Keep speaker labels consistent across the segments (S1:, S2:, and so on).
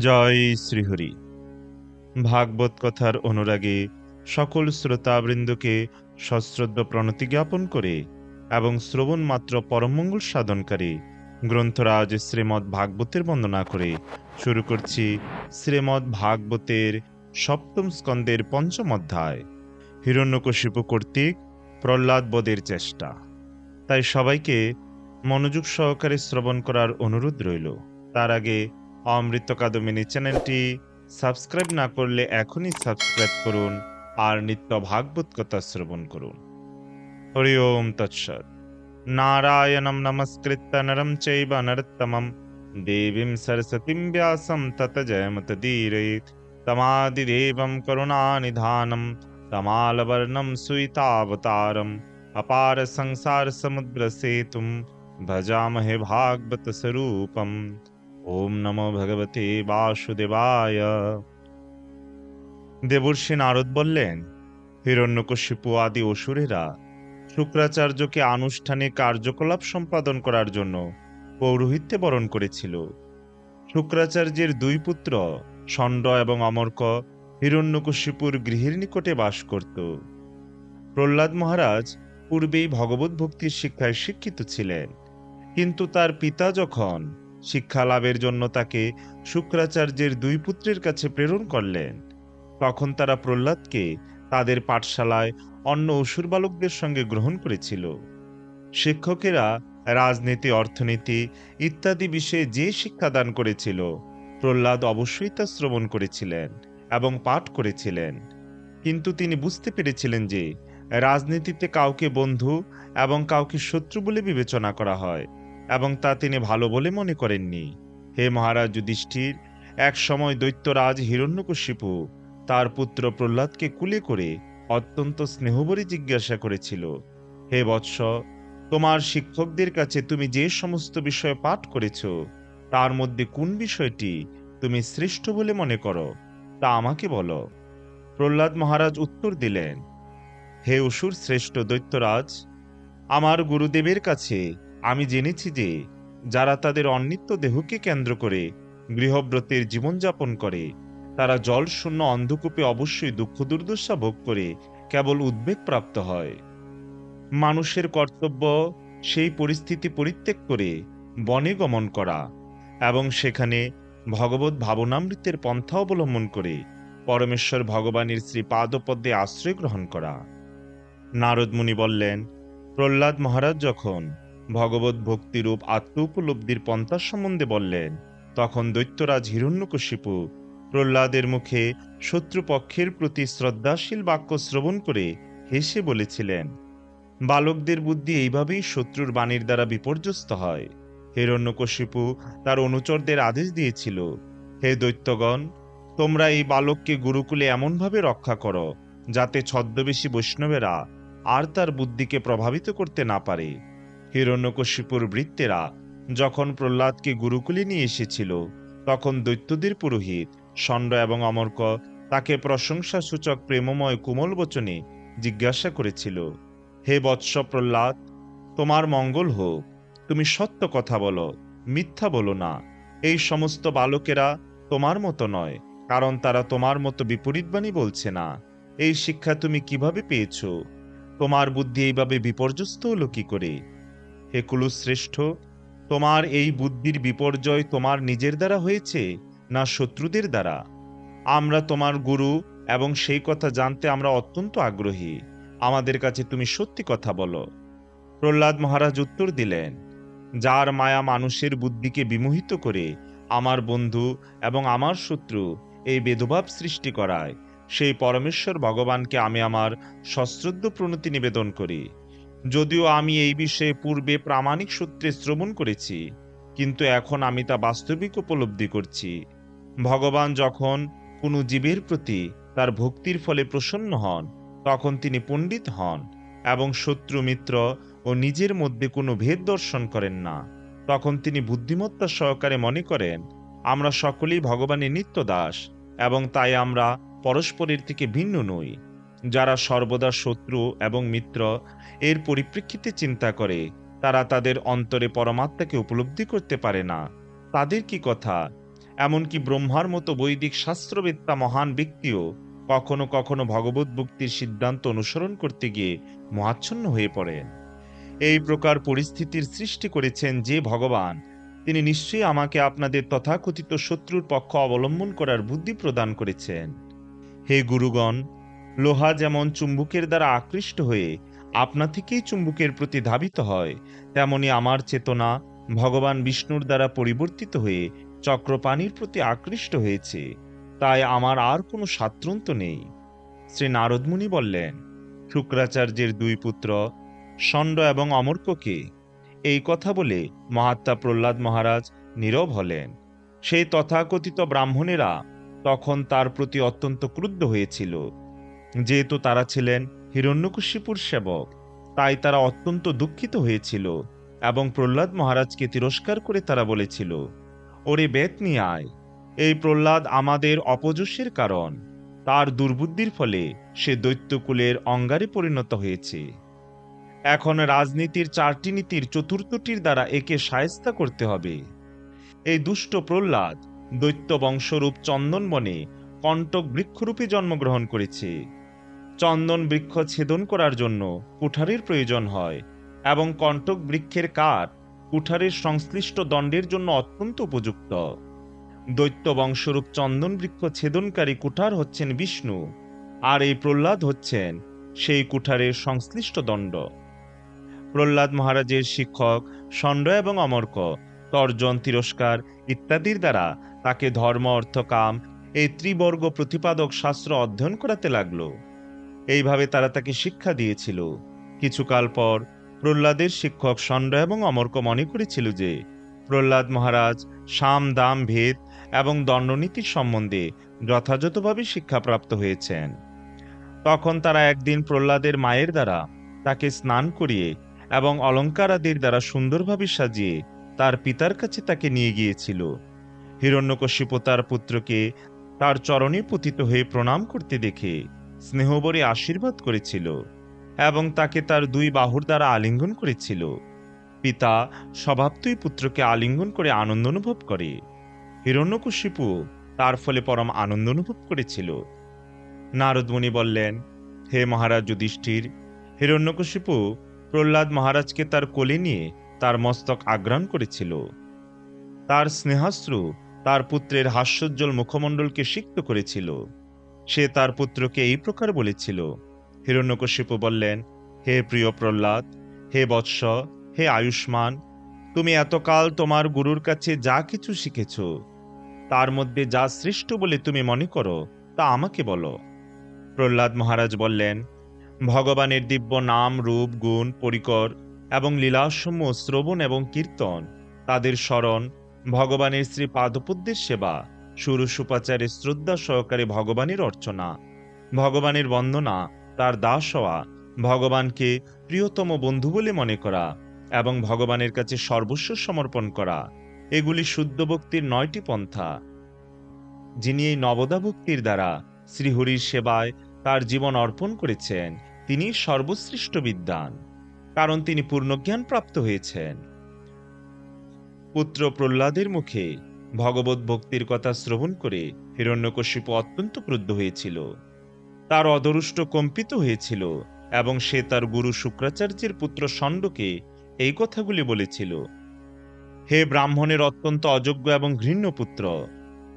S1: জয় শ্রীহরি। ভাগবত কথার অনুরাগে সকল শ্রোতাবৃন্দকে সশ্রদ্ধ প্রণতি জ্ঞাপন করে এবং শ্রবণ মাত্র পরমঙ্গল সাধনকারী গ্রন্থরাজ শ্রীমৎ ভাগবতের বন্দনা করে। শুরু করছি শ্রীমদ ভাগবতের সপ্তম স্কন্দের পঞ্চম অধ্যায়। হিরণ্যকশিপু কর্তৃক প্রহ্লাদ বধের চেষ্টা। তাই সবাইকে মনোযোগ সহকারে শ্রবণ করার অনুরোধ রইল। তার আগে অমৃত কাদমিনী চ্যানেলটি সাবস্ক্রাইব না করলে এখনই সাবস্ক্রাইব করুন আর নিত্য ভাগবত কথা শ্রবণ করুন হরি ওম তৎসৎ নারায়ণম নমস্কৃত্য নরম চৈব নরোত্তমম দেবীম সরস্বতীম ব্যাসম তত জয়মতদীরয়েত তমাদিদেবম করুণানিধানম তমালবর্ণম সুইতাবতারম अपार संसार समुद्र सेतुम भजामहे भागवत स्वरूपम ওম নমো ভগবতে বাসুদেবায়। দেবর্ষি নারদ বললেন, হিরণ্যকশিপু আদি অসুরেরা শুক্রাচার্যকে আনুষ্ঠানিক কার্যকলাপ সম্পাদন করার জন্য পৌরোহিত্যে বরণ করেছিল। শুক্রাচার্যের দুই পুত্র, ষণ্ড এবং অমর্ক, হিরণ্যকশিপুর গৃহের নিকটে বাস করত। প্রহ্লাদ মহারাজ পূর্বেই ভগবত ভক্তির শিক্ষায় শিক্ষিত ছিলেন, কিন্তু তার পিতা যখন শিক্ষা লাভের জন্য তাকে শুক্রাচার্যের দুই পুত্রের কাছে প্রেরণ করলেন। তখন তারা প্রহ্লাদকে তাদের পাঠশালায় অন্য অসুর বালকদের সঙ্গে গ্রহণ করেছিল। শিক্ষকেরা রাজনীতি, অর্থনীতি ইত্যাদি বিষয়ে যে শিক্ষাদান করেছিল, প্রহ্লাদ অবশ্যই তা শ্রবণ করেছিলেন এবং পাঠ করেছিলেন। কিন্তু তিনি বুঝতে পেরেছিলেন যে রাজনীতিতে কাউকে বন্ধু এবং কাউকে শত্রু বলে বিবেচনা করা হয়। এবং তা তিনি ভালো বলে মনে করেননি। হে মহারাজ যুধিষ্ঠির, এক সময় দৈত্যরাজ হিরণ্যকশিপু, তার পুত্র প্রহ্লাদকে কুলে করে অত্যন্ত স্নেহবরী জিজ্ঞাসা করেছিল, হে বৎস, তোমার শিক্ষকদের কাছে তুমি যে সমস্ত বিষয় পাঠ করেছ, তার মধ্যে কোন বিষয়টি তুমি শ্রেষ্ঠ বলে মনে করো, তা আমাকে বলো? প্রহ্লাদ মহারাজ উত্তর দিলেন, হে অসুর শ্রেষ্ঠ দৈত্যরাজ, আমার গুরুদেবের কাছে আমি জেনেছি যে যারা তাদের অন্নিত্য দেহকে কেন্দ্র করে গৃহব্রতের জীবনযাপন করে, তারা জল শূন্য অন্ধকূপে অবশ্যই দুঃখ দুর্দশা ভোগ করে কেবল উদ্বেগ প্রাপ্ত হয়। মানুষের কর্তব্য সেই পরিস্থিতি পরিত্যাগ করে বনে গমন করা এবং সেখানে ভগবত ভাবনামৃতের পন্থা অবলম্বন করে পরমেশ্বর ভগবানের শ্রী পাদপদ্মে আশ্রয় গ্রহণ করা। নারদ মুনি বললেন, প্রহ্লাদ মহারাজ যখন ভগবত ভক্তিরূপ আত্ম উপলব্ধির পন্থা সম্বন্ধে বললেন। তখন দৈত্যরাজ হিরণ্যকশিপু প্রহ্লাদের মুখে শত্রুপক্ষের প্রতি শ্রদ্ধাশীল বাক্য শ্রবণ করে হেসে বলেছিলেন, বালকদের বুদ্ধি এইভাবেই শত্রুর বাণীর দ্বারা বিপর্যস্ত হয়। হিরণ্যকশিপু তার অনুচরদের আদেশ দিয়েছিল, হে দৈত্যগণ, তোমরা এই বালককে গুরুকুলে এমনভাবে রক্ষা করো, যাতে ছদ্মবেশী বৈষ্ণবেরা আর তার বুদ্ধিকে প্রভাবিত করতে না পারে। হিরণ্যকশিপুর বৃত্তেরা যখন প্রহ্লাদকে গুরুকুলে নিয়ে এসেছিল, তখন দৈত্যদের পুরোহিত, ষণ্ড এবং অমর্ক তাকে প্রশংসা সূচক প্রেমময় কোমল বচনে জিজ্ঞাসা করেছিল, হে বৎস প্রহ্লাদ, তোমার মঙ্গল হোক। তুমি সত্য কথা বলো, মিথ্যা বলো না। এই সমস্ত বালকেরা তোমার মতো নয়, কারণ তারা তোমার মতো বিপরীতবাণী বলছে না। এই শিক্ষা তুমি কীভাবে পেয়েছ? তোমার বুদ্ধি এইভাবে বিপর্যস্ত হলো কি করে? হে কুলুশ্রেষ্ঠ তোমার এই বুদ্ধির বিপর্যয় তোমার নিজের দ্বারা হয়েছে না শত্রুদের দ্বারা? আমরা তোমার গুরু এবং সেই কথা জানতে আমরা অত্যন্ত আগ্রহী। আমাদের কাছে তুমি সত্যি কথা বলো। প্রহ্লাদ মহারাজ উত্তর দিলেন, যার মায়া মানুষের বুদ্ধিকে বিমোহিত করে আমার বন্ধু এবং আমার শত্রু এই বেদভাব সৃষ্টি করায়, সেই পরমেশ্বর ভগবানকে আমি আমার সশ্রদ্ধ প্রণতি নিবেদন করি। যদিও আমি এই বিষয়ে পূর্বে প্রামাণিক সূত্রে শ্রবণ করেছি, কিন্তু এখন আমি তা বাস্তবিক উপলব্ধি করছি। ভগবান যখন কোনো জীবের প্রতি তার ভক্তির ফলে প্রসন্ন হন, তখন তিনি পণ্ডিত হন এবং শত্রু মিত্র ও নিজের মধ্যে কোনো ভেদ দর্শন করেন না। তখন তিনি বুদ্ধিমত্তা সহকারে মনে করেন, আমরা সকলেই ভগবানের নিত্য দাস এবং তাই আমরা পরস্পরের থেকে ভিন্ন নই। যারা সর্বদা শত্রু এবং মিত্র, এর পরিপ্রেক্ষিতে চিন্তা করে, তারা তাদের অন্তরে পরমাত্মাকে উপলব্ধি করতে পারে না। তাদের কি কথা? এমনকি ব্রহ্মার মতো বৈদিক শাস্ত্রবেত্তা মহান ব্যক্তিও কখনো কখনো ভগবত ভক্তির সিদ্ধান্ত অনুসরণ করতে গিয়ে মহাচ্ছন্ন হয়ে পড়েন এই প্রকার পরিস্থিতির সৃষ্টি করেছেন যে ভগবান, তিনি নিশ্চয়ই আমাকে আপনাদের তথাকথিত শত্রুর পক্ষ অবলম্বন করার বুদ্ধি প্রদান করেছেন। হে গুরুগণ লোহা যেমন চুম্বুকের দ্বারা আকৃষ্ট হয়ে আপনা থেকেই চুম্বুকের প্রতি ধাবিত হয়, তেমনি আমার চেতনা ভগবান বিষ্ণুর দ্বারা পরিবর্তিত হয়ে চক্রপাণির প্রতি আকৃষ্ট হয়েছে, তাই আমার আর কোনো সাত্রন্ত নেই। শ্রী নারদমুনি বললেন, শুক্রাচার্যের দুই পুত্র, ষণ্ড এবং অমর্ককে এই কথা বলে মহাত্মা প্রহ্লাদ মহারাজ নীরব হলেন। সেই তথাকথিত ব্রাহ্মণেরা তখন তার প্রতি অত্যন্ত ক্রুদ্ধ হয়েছিল। যেহেতু তারা ছিলেন হিরণ্যকশিপুর সেবক, তাই তারা অত্যন্ত দুঃখিত হয়েছিল এবং প্রহ্লাদ মহারাজকে তিরস্কার করে তারা বলেছিল, ওরে বেত নিয়ে আয় এই প্রহ্লাদ আমাদের অপযশের কারণ। তার দুর্বুদ্ধির ফলে সে দৈত্যকুলের অঙ্গারে পরিণত হয়েছে। এখন রাজনীতির চারটি নীতির চতুর্থটির দ্বারা একে সায়স্তা করতে হবে। এই দুষ্ট প্রহ্লাদ দৈত্য বংশরূপ চন্দনবনে কণ্টক বৃক্ষরূপে জন্মগ্রহণ করেছে। চন্দন বৃক্ষ ছেদন করার জন্য কুঠারের প্রয়োজন হয় এবং কণ্টক বৃক্ষের কাঠ কুঠারের সংশ্লিষ্ট দণ্ডের জন্য অত্যন্ত উপযুক্ত। দৈত্য বংশরূপ চন্দন বৃক্ষ ছেদনকারী কুঠার হচ্ছেন বিষ্ণু, আর এই প্রহ্লাদ হচ্ছেন সেই কুঠারের সংশ্লিষ্ট দণ্ড। প্রহ্লাদ মহারাজের শিক্ষক ষণ্ড এবং অমর্ক, তর্জন, তিরস্কার ইত্যাদির দ্বারা তাকে ধর্ম অর্থ কাম এই ত্রিবর্গ প্রতিপাদক শাস্ত্র অধ্যয়ন করাতে লাগল। এইভাবে তারা তাকে শিক্ষা দিয়েছিল। কিছুকাল পর প্রহ্লাদের শিক্ষক ষণ্ড এবং অমর্ক মনে করেছিল যে, প্রহ্লাদ মহারাজ সাম, দাম, ভেদ এবং দণ্ডনীতির সম্বন্ধে যথাযথভাবে শিক্ষাপ্রাপ্ত হয়েছেন। তখন তারা একদিন প্রহ্লাদের মায়ের দ্বারা তাকে স্নান করিয়ে এবং অলঙ্কারাদির দ্বারা সুন্দরভাবে সাজিয়ে তার পিতার কাছে তাকে নিয়ে গিয়েছিল। হিরণ্যকশিপু তার পুত্রকে তার চরণে পতিত হয়ে প্রণাম করতে দেখে স্নেহবরে আশীর্বাদ করেছিল এবং তাকে তার দুই বাহুর দ্বারা আলিঙ্গন করেছিল। পিতা স্বভাবতই পুত্রকে আলিঙ্গন করে আনন্দ অনুভব করে। হিরণ্যকশিপু তার ফলে পরম আনন্দ অনুভব করেছিল। নারদমণি বললেন, হে মহারাজ যুধিষ্ঠির, হিরণ্যকশিপু প্রহ্লাদ মহারাজকে তার কোলে নিয়ে তার মস্তক আগ্রাণ করেছিল। তার স্নেহাশ্রু তার পুত্রের হাস্যোজ্জ্বল মুখমণ্ডলকে সিক্ত করেছিল। সে তার পুত্রকে এই প্রকার বলেছিল। হিরণ্যকশিপু বললেন, হে প্রিয় প্রহ্লাদ, হে বৎস, হে আয়ুষ্মান, তুমি এতকাল তোমার গুরুর কাছে যা কিছু শিখেছ, তার মধ্যে যা শ্রেষ্ঠ বলে তুমি মনে করো, তা আমাকে বলো। প্রহ্লাদ মহারাজ বললেন, ভগবানের দিব্য নাম, রূপ, গুণ, পরিকর এবং লীলাসমূহ শ্রবণ এবং কীর্তন, তাদের স্মরণ, ভগবানের শ্রী পাদপদ্মের সেবা সুরসুপাচারে শ্রদ্ধা সহকারে ভগবানের অর্চনা। ভগবানের বন্দনা, তার দাস হওয়া, ভগবানকে প্রিয়তম বন্ধু বলে মনে করা এবং ভগবানের কাছে সর্বস্ব সমর্পণ করা, এগুলি শুদ্ধ ভক্তির নয়টি পন্থা। যিনি এই নবদা ভক্তির দ্বারা শ্রীহরির সেবায় তার জীবন অর্পণ করেছেন তিনি সর্বশ্রেষ্ঠ বিদ্যান, কারণ তিনি পূর্ণজ্ঞান প্রাপ্ত হয়েছেন। পুত্র প্রহ্লাদের মুখে ভগবত ভক্তির কথা শ্রবণ করে হিরণ্যকশিপু অত্যন্ত ক্রুদ্ধ হয়েছিল। তার অদরুষ্ট কম্পিত হয়েছিল এবং সে তার গুরু শুক্রাচার্যের পুত্র ষণ্ডকে এই কথাগুলি বলেছিল, হে ব্রাহ্মণের অত্যন্ত অযোগ্য এবং ঘৃণ্য পুত্র,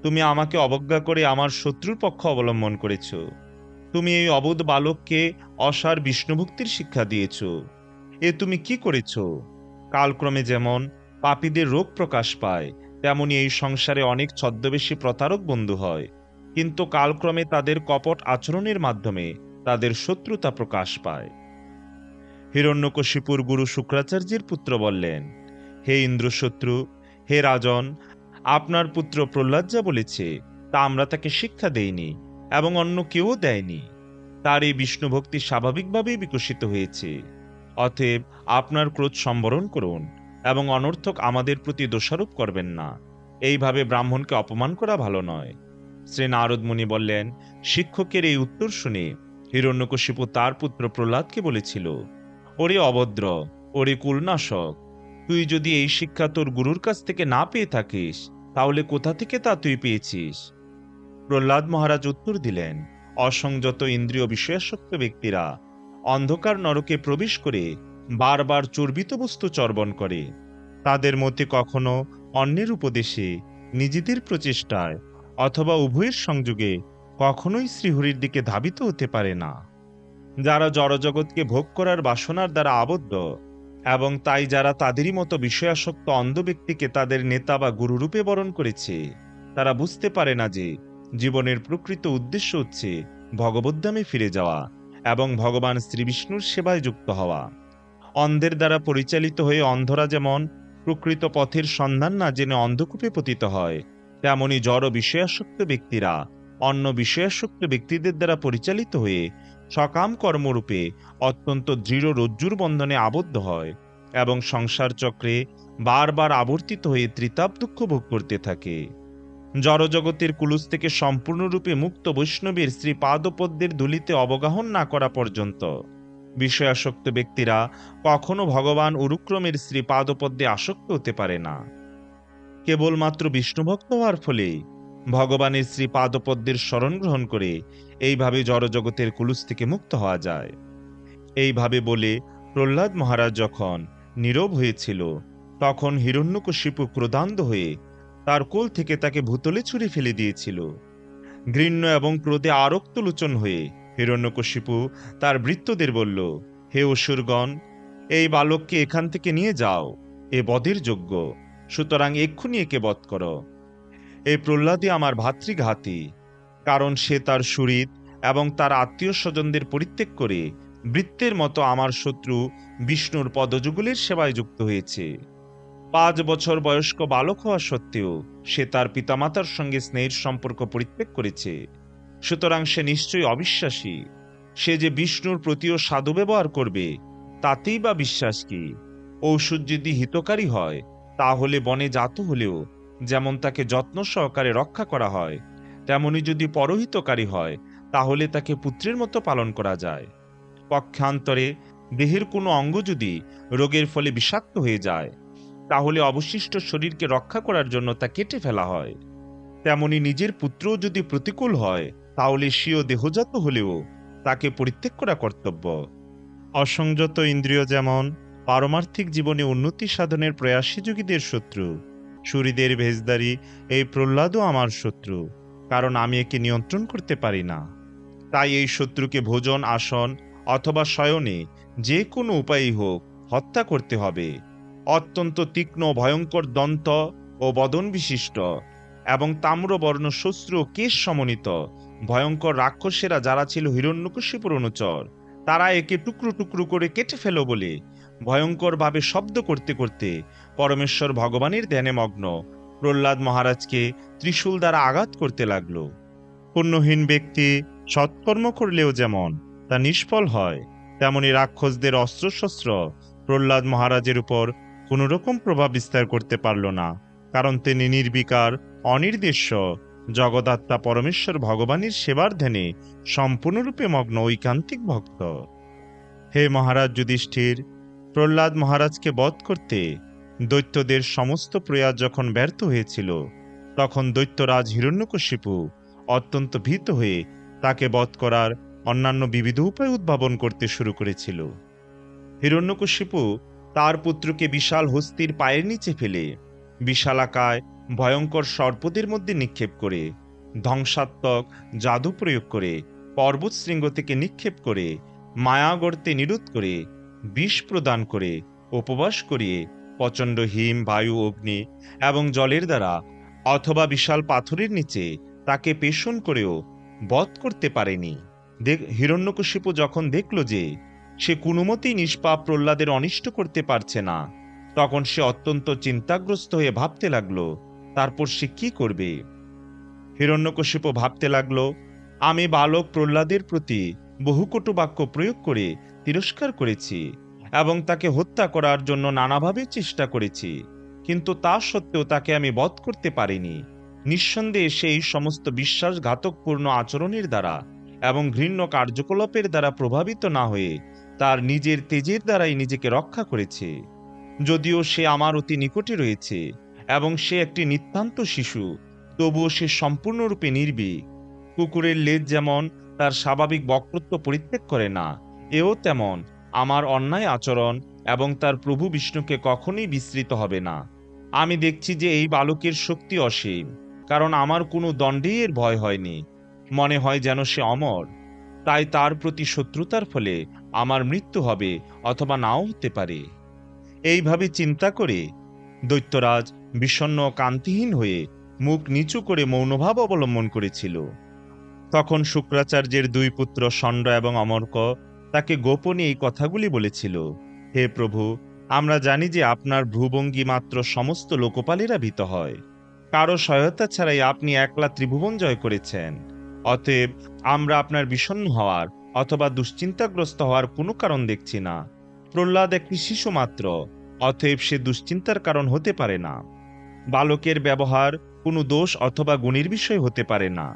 S1: তুমি আমাকে অবজ্ঞা করে আমার শত্রুর পক্ষ অবলম্বন করেছ। তুমি এই অবোধ বালককে অসার বিষ্ণুভক্তির শিক্ষা দিয়েছ। এ তুমি কি করেছ? কালক্রমে যেমন পাপীদের রোগ প্রকাশ পায় তেমনি এই সংসারে অনেক ছদ্মবেশী প্রতারক বন্ধু হয়। কিন্তু কালক্রমে তাদের কপট আচরণের মাধ্যমে তাদের শত্রুতা প্রকাশ পায়। হিরণ্যকশিপুর গুরু শুক্রাচার্যের পুত্র বললেন, হে ইন্দ্রশত্রু, হে রাজন, আপনার পুত্র প্রহ্লাদ যা বলেছে, তা আমরা তাকে শিক্ষা দেইনি এবং অন্য কেউ দেয়নি। তার এই বিষ্ণুভক্তি স্বাভাবিকভাবেই বিকশিত হয়েছে। অতএব আপনার ক্রোধ সম্বরণ করুন। এবং অনর্থক আমাদের প্রতি দোষারোপ করবেন না। এইভাবে ব্রাহ্মণকে অপমান করা ভালো নয়। শ্রী নারদ মুনি বললেন, শিক্ষকের এই উত্তর শুনে হিরণ্যকশিপু তার পুত্র প্রহ্লাদকে বলেছিল, ওরে অভদ্র, ওরে কুলনাশক, তুই যদি এই শিক্ষা তোর গুরুর কাছ থেকে না পেয়ে থাকিস, তাহলে কোথা থেকে তা তুই পেয়েছিস প্রহ্লাদ মহারাজ উত্তর দিলেন, অসংযত ইন্দ্রিয় বিষয়াসক্ত ব্যক্তিরা অন্ধকার নরকে প্রবেশ করে বারবার চর্বিত বস্তু চর্বণ করে। তাদের মধ্যে কখনো অন্যের উপদেশে, নিজেদের প্রচেষ্টায়, অথবা উভয়ের সংযোগে কখনোই শ্রীহরির দিকে ধাবিত হতে পারে না। যারা জড়জগৎকে ভোগ করার বাসনার দ্বারা আবদ্ধ এবং তাই যারা তাদেরই মতো বিষয়াসক্ত অন্ধ ব্যক্তিকে তাদের নেতা বা গুরুরূপে বরণ করেছে, তারা বুঝতে পারে না যে জীবনের প্রকৃত উদ্দেশ্য হচ্ছে ভগবদ্ধামে ফিরে যাওয়া এবং ভগবান শ্রীবিষ্ণুর সেবায় যুক্ত হওয়া। অন্ধের দ্বারা পরিচালিত হয়ে অন্ধরা যেমন প্রকৃত পথের সন্ধান না জেনে অন্ধকূপে পতিত হয়, তেমনি জড় বিষয়াসক্ত ব্যক্তিরা অন্য বিষয়াসক্ত ব্যক্তিদের দ্বারা পরিচালিত হয়ে সকাম কর্মরূপে অত্যন্ত দৃঢ় রজ্জুর বন্ধনে আবদ্ধ হয় এবং সংসার চক্রে বারবার আবর্তিত হয়ে ত্রিতাপ দুঃখ ভোগ করতে থাকে। জড়জগতের কুলুস থেকে সম্পূর্ণরূপে মুক্ত বৈষ্ণবের শ্রী পাদপদ্মের ধুলিতে অবগাহন না করা পর্যন্ত বিষয়াসক্ত ব্যক্তিরা কখনো ভগবান উরুক্রমের শ্রী পাদপদ্মে আসক্ত হতে পারে না। কেবলমাত্র বিষ্ণুভক্ত হওয়ার ফলে ভগবানের শ্রী পাদপদ্মের স্মরণ গ্রহণ করে এইভাবে জড়জগতের কুলুস থেকে মুক্ত হওয়া যায়। এইভাবে বলে প্রহ্লাদ মহারাজ যখন নীরব হয়েছিল, তখন হিরণ্যকশিপু ক্রোধান্ধ হয়ে তার কোল থেকে তাকে ভূতলে ছুঁড়ে ফেলে দিয়েছিল। ঘৃণ্য এবং ক্রোধে আরক্ত লোচন হয়ে হিরণ্যকশিপু তার বৃত্তদের বলল, হে অসুরগণ, এই বালককে এখান থেকে নিয়ে যাও, এ বদের যোগ্য। সুতরাং এক্ষুনি একে বধ করো। এই প্রহ্লাদে আমার ভাতৃঘাতী। কারণ সে তার সুরিত এবং তার আত্মীয় স্বজনদের পরিত্যাগ করে বৃত্তের মতো আমার শত্রু বিষ্ণুর পদযুগলের সেবায় যুক্ত হয়েছে। পাঁচ বছর বয়স্ক বালক হওয়া সত্ত্বেও সে তার পিতামাতার সঙ্গে স্নেহের সম্পর্ক পরিত্যাগ করেছে। সুতরাং সে নিশ্চয়ই অবিশ্বাসী। সে যে বিষ্ণুর প্রতিও সাধু ব্যবহার করবে, তাতেই বা বিশ্বাস কি? ঔষধ যদি হিতকারী হয়, তাহলে বনে জাত হলেও যেমন তাকে যত্ন সহকারে রক্ষা করা হয়, তেমনি যদি পরহিতকারী হয়, তাহলে তাকে পুত্রের মতো পালন করা যায়। পক্ষান্তরে দেহের কোনো অঙ্গ যদি রোগের ফলে বিষাক্ত হয়ে যায়, তাহলে অবশিষ্ট শরীরকে রক্ষা করার জন্য তা কেটে ফেলা হয়। তেমনি নিজের পুত্রও যদি প্রতিকূল হয় তাহলে স্বীয় দেহজাত হলেও তাকে পরিত্যাগ করা কর্তব্য। অসংযত ইন্দ্রিয় যেমন পারমার্থিক জীবনে উন্নতি সাধনের প্রয়াসী যোগীদের শত্রু, সুরীদের ভেজদারি এই প্রহ্লাদও আমার শত্রু, কারণ আমি একে নিয়ন্ত্রণ করতে পারি না। তাই এই শত্রুকে ভোজন, আসন অথবা শয়নে যে কোনো উপায়ই হোক হত্যা করতে হবে। অত্যন্ত তীক্ষ্ণ, ভয়ঙ্কর দন্ত ও বদন বিশিষ্ট এবং তাম্রবর্ণ শস্ত্র কেশ সমন্বিত ভয়ঙ্কর রাক্ষসেরা যারা ছিল হিরণ্যকশিপুর অনুচর তারা একে টুকরো টুকরো করে কেটে ফেল বলে ভয়ঙ্করভাবে শব্দ করতে করতে পরমেশ্বর ভগবানের ধ্যানে মগ্ন। প্রহ্লাদ মহারাজকে ত্রিশূল দ্বারা আঘাত করতে লাগল। পুণ্যহীন ব্যক্তি সৎকর্ম করলেও যেমন তা নিষ্ফল হয়, তেমনি রাক্ষসদের অস্ত্রশস্ত্র প্রহ্লাদ মহারাজের উপর কোনো রকম প্রভাব বিস্তার করতে পারল না, কারণ তিনি নির্বিকার, অনির্দেশ্য জগদাত্মা পরমেশ্বর ভগবানের সেবার ধ্যানে সম্পূর্ণরূপে মগ্ন ঐকান্তিক ভক্ত। হে মহারাজ যুধিষ্ঠির, প্রহ্লাদ মহারাজকে বধ করতে দৈত্যদের সমস্ত প্রয়াস যখন ব্যর্থ হয়েছিল, তখন দৈত্যরাজ হিরণ্যকশিপু অত্যন্ত ভীত হয়ে তাকে বধ করার অন্যান্য বিবিধ উপায় উদ্ভাবন করতে শুরু করেছিল। হিরণ্যকশিপু তার পুত্রকে বিশাল হস্তির পায়ের নিচে ফেলে, বিশালাকায় ভয়ঙ্কর সর্পদের মধ্যে নিক্ষেপ করে, ধ্বংসাত্মক জাদু প্রয়োগ করে, পর্বত শৃঙ্গ থেকে নিক্ষেপ করে মায়া গর্তে নিরোধ করে, বিষ প্রদান করে, উপবাস করিয়ে, প্রচণ্ড হিম, বায়ু, অগ্নি এবং জলের দ্বারা অথবা বিশাল পাথরের নিচে তাকে পেষণ করেও বধ করতে পারেনি। হিরণ্যকশিপু যখন দেখল যে, সে কোনোমতেই নিষ্পাপ প্রহ্লাদের অনিষ্ট করতে পারছে না, তখন সে অত্যন্ত চিন্তাগ্রস্ত হয়ে ভাবতে লাগল তারপর সে কি করবে? হিরণ্যকশিপ ভাবতে লাগল, আমি বালক প্রহ্লাদের প্রতি বহু কটু বাক্য প্রয়োগ করে তিরস্কার করেছি এবং তাকে হত্যা করার জন্য নানাভাবে চেষ্টা করেছি, কিন্তু তা সত্ত্বেও তাকে আমি বধ করতে পারিনি। নিঃসন্দেহে সেই সমস্ত বিশ্বাসঘাতকপূর্ণ আচরণের দ্বারা এবং ঘৃণ্য কার্যকলাপের দ্বারা প্রভাবিত না হয়ে তার নিজের তেজের দ্বারাই নিজেকে রক্ষা করেছে। যদিও সে আমার অতি নিকটে রয়েছে এবং সে একটি নিতান্ত শিশু, তবুও সে সম্পূর্ণরূপে নির্ভীক। কুকুরের লেজ যেমন তার স্বাভাবিক বক্তত্ব পরিত্যাগ করে না, এও তেমন আমার অন্যায় আচরণ এবং তার প্রভু বিষ্ণুকে কখনোই বিস্তৃত হবে না। আমি দেখছি যে এই বালকের শক্তি অসীম, কারণ আমার কোনো দণ্ডেই এর ভয় হয়নি। মনে হয় যেন সে অমর। তাই তার প্রতি শত্রুতার ফলে আমার মৃত্যু হবে অথবা নাও হতে পারে। এইভাবে চিন্তা করে দৈত্যরাজ বিষণ্ণ ও কান্তিহীন হয়ে মুখ নিচু করে মৌনভাব অবলম্বন করেছিল। তখন শুক্রাচার্যের দুই পুত্র ষণ্ড এবং অমর্ক তাকে গোপনে এই কথাগুলি বলেছিল, হে প্রভু, আমরা জানি যে আপনার ভ্রুভঙ্গি মাত্র সমস্ত লোকপালেরা ভীত হয়। কারও সহায়তা ছাড়াই আপনি একলা ত্রিভুবন জয় করেছেন। অতএব আমরা আপনার বিষণ্ণ হওয়ার অথবা দুশ্চিন্তাগ্রস্ত হওয়ার কোনো কারণ দেখছি না। প্রহ্লাদ একটি শিশু মাত্র, অতএব সে দুশ্চিন্তার কারণ হতে পারে না। বালকের ব্যবহার কোনো দোষ অথবা গুণের বিষয় হতে পারে না।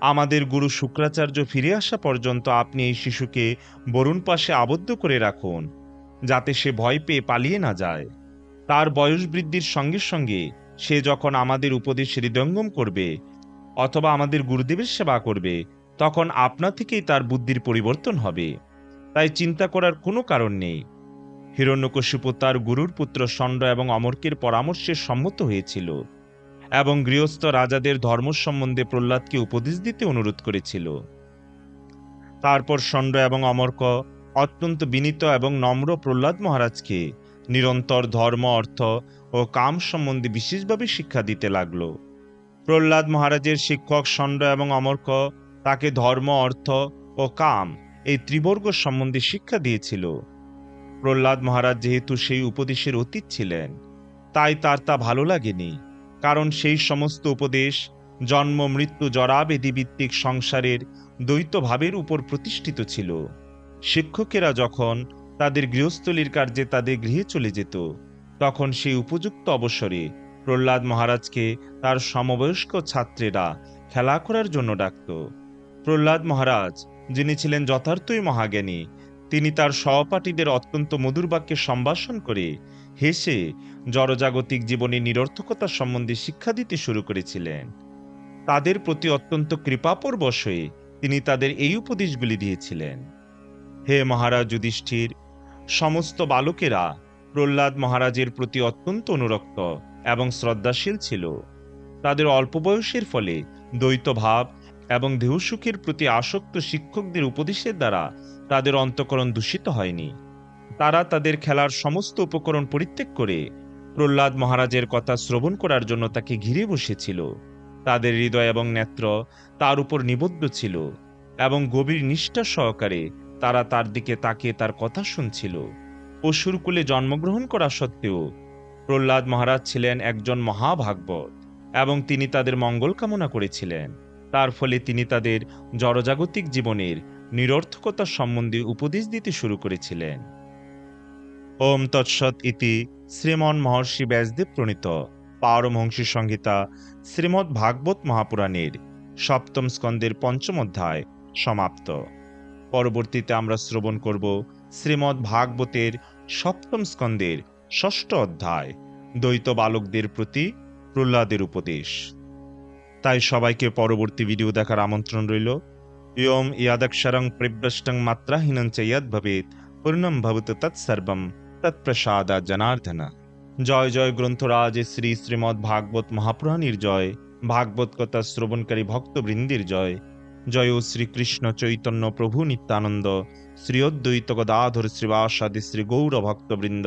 S1: আমাদের গুরু শুক্রাচার্য ফিরে আসা পর্যন্ত আপনি এই শিশুকে বরুণ পাশে আবদ্ধ করে রাখুন, যাতে সে ভয় পেয়ে পালিয়ে না যায়। তার বয়স বৃদ্ধির সঙ্গে সঙ্গে সে যখন আমাদের উপদেশ হৃদয়ঙ্গম করবে অথবা আমাদের গুরুদেবের সেবা করবে, তখন আপনা থেকেই তার বুদ্ধির পরিবর্তন হবে। তাই চিন্তা করার কোনো কারণ নেই। হিরণ্যকশিপু তার গুরুর পুত্র ষণ্ড এবং অমরকের পরামর্শে সম্মত হয়েছিল এবং গৃহস্থ রাজাদের ধর্ম সম্বন্ধে প্রহ্লাদকে উপদেশ দিতে অনুরোধ করেছিল। তারপর ষণ্ড এবং অমর্ক অত্যন্ত বিনীত এবং নম্র প্রহ্লাদ মহারাজকে নিরন্তর ধর্ম, অর্থ ও কাম সম্বন্ধে বিশেষভাবে শিক্ষা দিতে লাগল। প্রহ্লাদ মহারাজের শিক্ষক ষণ্ড এবং অমর্ক তাকে ধর্ম, অর্থ ও কাম এই ত্রিবর্গ সম্বন্ধে শিক্ষা দিয়েছিল। প্রহ্লাদ মহারাজ যেহেতু সেই উপদেশের অতীত ছিলেন, তাই তার তা ভালো লাগেনি, কারণ সেই সমস্ত উপদেশ জন্ম, মৃত্যু, জরাবেদি ভিত্তিক সংসারের দ্বৈত ভাবের উপর প্রতিষ্ঠিত ছিল। শিক্ষকেরা যখন তাদের গৃহস্থলীর কার্যে তাদের গৃহে চলে যেত, তখন সেই উপযুক্ত অবসরে প্রহ্লাদ মহারাজকে তার সমবয়স্ক ছাত্রেরা খেলা করার জন্য ডাকত। প্রহ্লাদ মহারাজ, যিনি ছিলেন যথার্থই মহাজ্ঞানী তিনি তার সহপাঠীদের অত্যন্ত মধুর বাক্যে সম্ভাষণ করে হেসে জড়জাগতিক জীবনে নিরর্থকতা সম্বন্ধে শিক্ষা দিতে শুরু করেছিলেন। তাদের প্রতি অত্যন্ত কৃপাপরবশ হয়ে তিনি তাদের এই উপদেশগুলি দিয়েছিলেন। হে মহারাজ যুধিষ্ঠির, সমস্ত বালকেরা প্রহ্লাদ মহারাজের প্রতি অত্যন্ত অনুরক্ত এবং শ্রদ্ধাশীল ছিল। তাদের অল্প বয়সের ফলে দ্বৈত ভাব এবং দেহসুখের প্রতি আসক্ত শিক্ষকদের উপদেশের দ্বারা তাদের অন্তকরণ দূষিত হয়নি। তারা তাদের খেলার সমস্ত উপকরণ পরিত্যাগ করে প্রহ্লাদ মহারাজের কথা শ্রবণ করার জন্য তাকে ঘিরে বসেছিল। তাদের হৃদয় এবং নেত্র তার উপর নিবদ্ধ ছিল এবং গভীর নিষ্ঠা সহকারে তারা তার দিকে তাকিয়ে তার কথা শুনছিল। পশুর কুলে জন্মগ্রহণ করা সত্ত্বেও প্রহ্লাদ মহারাজ ছিলেন একজন মহাভাগবত এবং তিনি তাদের মঙ্গল কামনা করেছিলেন। তার ফলে তিনি তাদের জড়জাগতিক জীবনের নিরর্থকতা সম্বন্ধে উপদেশ দিতে শুরু করেছিলেন। ওম তৎসৎ ইতি শ্রীমন মহর্ষি ব্যাসদেব প্রণীত। পারমহংসী সংহিতা শ্রীমৎ ভাগবত মহাপুরাণের সপ্তম স্কন্দের পঞ্চম অধ্যায় সমাপ্ত। পরবর্তীতে আমরা শ্রবণ করব শ্রীমৎ ভাগবতের সপ্তম স্কন্দের ষষ্ঠ অধ্যায় দ্বৈত বালকদের প্রতি প্রহ্লাদের উপদেশ। তাই সবাইকে পরবর্তী ভিডিও দেখার আমন্ত্রণ রইল। ইয়ম ইয়াদক্ষরং প্রিভ্রষ্টং মাত্রাহীনং চ ইয়দ ভবেত পূর্ণম ভবত তৎসর্বম তৎপ্রসাদা জনার্দন। জয় জয় গ্রন্থরাজ, শ্রী শ্রীমৎ ভাগবত মহাপুরাণীর জয়, ভাগবত কথা শ্রবণকারী ভক্তবৃন্দের জয়। জয় শ্রীকৃষ্ণ চৈতন্য প্রভু নিত্যানন্দ শ্রী অদ্বৈত গদাধর শ্রীবাসাদি শ্রী গৌর ভক্তবৃন্দ